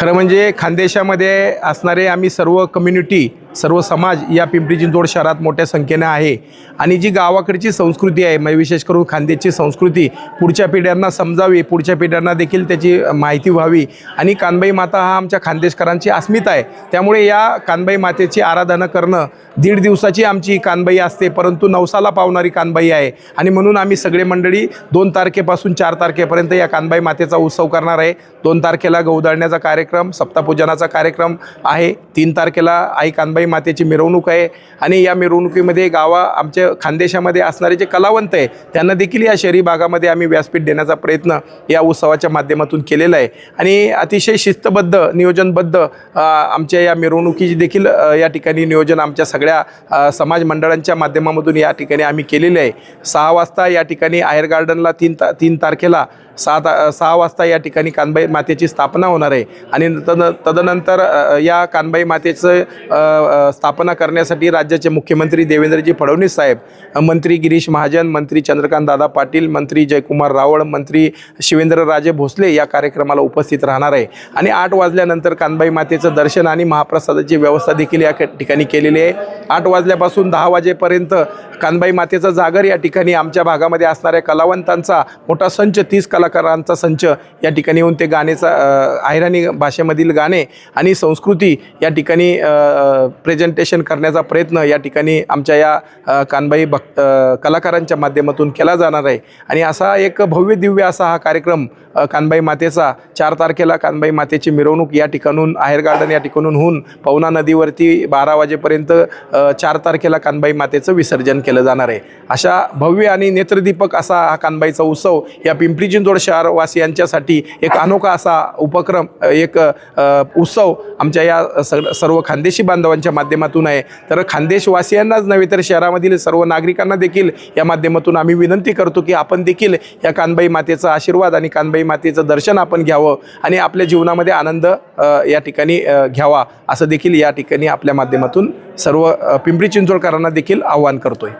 खरं म्हणजे खानदेशामध्ये असणारे आम्ही सर्व कम्युनिटी सर्व समाज या पिंपरी चिंचवड शहरात मोठ्या संख्येने आहे. आणि जी गावाकडची संस्कृती आहे म्हणजे विशेष करून खानदेशची संस्कृती पुढच्या पिढ्यांना समजावी पुढच्या पिढ्यांना देखील त्याची माहिती व्हावी. आणि कानबाई माता हा आमच्या खानदेशकरांची अस्मिता आहे. त्यामुळे या कानबाई मातेची आराधना करणं दीड दिवसाची आमची कानबाई असते परंतु नवसाला पावणारी कानबाई आहे. आणि म्हणून आम्ही सगळे मंडळी दोन तारखेपासून चार तारखेपर्यंत या कानबाई मातेचा उत्सव करणार आहे. दोन तारखेला गौदळण्याचा कार्यक्रम सप्तापूजनाचा कार्यक्रम आहे. तीन तारखेला आई कानबाई मातेची मिरवणूक आहे. आणि या मिरवणुकीमध्ये गावा आमच्या खानदेशामध्ये असणारे जे कलावंत आहे त्यांना देखील या शहरी भागामध्ये आम्ही व्यासपीठ देण्याचा प्रयत्न या उत्सवाच्या माध्यमातून केलेला आहे. आणि अतिशय शिस्तबद्ध नियोजनबद्ध आमच्या या मिरवणुकीची देखील या ठिकाणी नियोजन आमच्या सगळ्या समाज मंडळांच्या माध्यमामधून या ठिकाणी आम्ही केलेले आहे. सहा वाजता या ठिकाणी आयर गार्डनला तीन ता तीन तारखेला सात सहा वाजता या ठिकाणी कानबाई मातेची स्थापना होणार आहे. आणि तद तदनंतर या कानबाई मातेचं स्थापना करण्यासाठी राज्याचे मुख्यमंत्री देवेंद्रजी फडणवीस साहेब मंत्री गिरीश महाजन मंत्री चंद्रकांत दादा पाटील मंत्री जयकुमार रावळ मंत्री शिवेंद्रराजे भोसले या कार्यक्रमाला उपस्थित राहणार आहे. आणि आठ वाजल्यानंतर कानबाई मातेचं दर्शन आणि महाप्रसादाची व्यवस्था देखील या ठिकाणी केलेली आहे. आठ वाजल्यापासून दहा वाजेपर्यंत कानबाई मातेचा जागर या ठिकाणी आमच्या भागामध्ये असणाऱ्या कलावंतांचा मोठा संच तीस कलाकारांचा संच या ठिकाणी येऊन ते गाण्याचा अहिराणी भाषेमधील गाणे आणि संस्कृती या ठिकाणी प्रेझेंटेशन करण्याचा प्रयत्न या ठिकाणी आमच्या या कानबाई भक्त कलाकारांच्या माध्यमातून केला जाणार आहे. आणि असा एक भव्य दिव्य असा हा कार्यक्रम कानबाई मातेचा चार तारखेला कानबाई मातेची मिरवणूक या ठिकाणून आहेर गार्डन या ठिकाणून होऊन पवना नदीवरती बारा वाजेपर्यंत चार तारखेला कानबाई मातेचं विसर्जन केलं जाणार आहे. अशा भव्य आणि नेत्रदीपक असा हा कानबाईचा उत्सव या पिंपरी चिंचवड शहरवासियांच्यासाठी एक अनोखा असा उपक्रम एक उत्सव आमच्या या सग सर्व खानदेशी बांधवांच्या माध्यमातून आहे. तर खानदेशवासियांनाच नव्हे तर शहरामधील सर्व नागरिकांना देखील या माध्यमातून आम्ही विनंती करतो की आपण देखील या कानबाई मातेचा आशीर्वाद आणि कानबाई मातेचं दर्शन आपण घ्यावं आणि आपल्या जीवनामध्ये आनंद या ठिकाणी घ्यावा असं देखील या ठिकाणी आपल्या माध्यमातून सर्व पिंपरी चिंचवडकरांना देखील आवाहन करतोय.